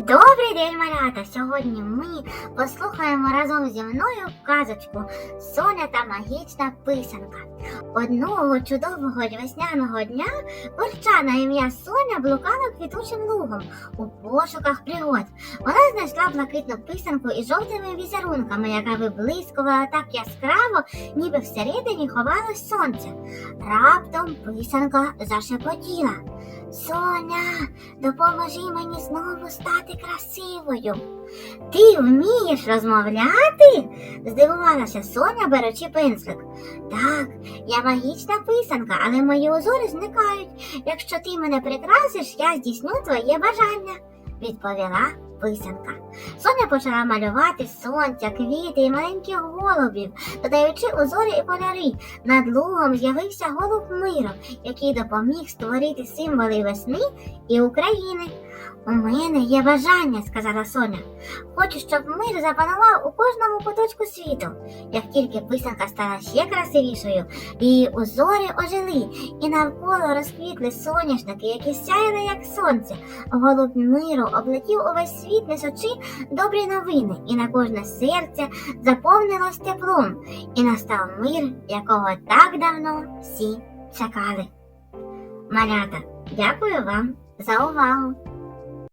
день, малята! Сьогодні ми послухаємо разом зі мною казочку Соня та магічна писанка. Одного чудового весняного дня курча на ім'я Соня блукала квітучим лугом у пошуках пригод. Вона знайшла блакитну писанку із жовтими візерунками, яка виблискувала так яскраво, ніби всередині ховалось сонце. Раптом писанка зашепотіла. Соня, допоможи мені знову стати красивою. Ти вмієш розмовляти? здивувалася Соня, беручи пензлик. Так, я магічна писанка, але мої узори зникають. Якщо ти мене прикрасиш, я здійсню твоє бажання, відповіла писанка. Соня почала малювати сонця, квіти і маленьких голубів, додаючи узори і кольори. Над лугом з'явився голуб миру, який допоміг створити символи весни і України. У мене є бажання, сказала Соня. Хочу, щоб мир запанував у кожному куточку світу. Як тільки писанка стала ще красивішою, її узори ожили, і навколо розквітли соняшники, які сяяли, як сонце. Голуб миру облетів увесь світ, несучи добрі новини, і на кожне серце заповнилось теплом, і настав мир, якого так давно всі чекали. Малята, дякую вам за увагу!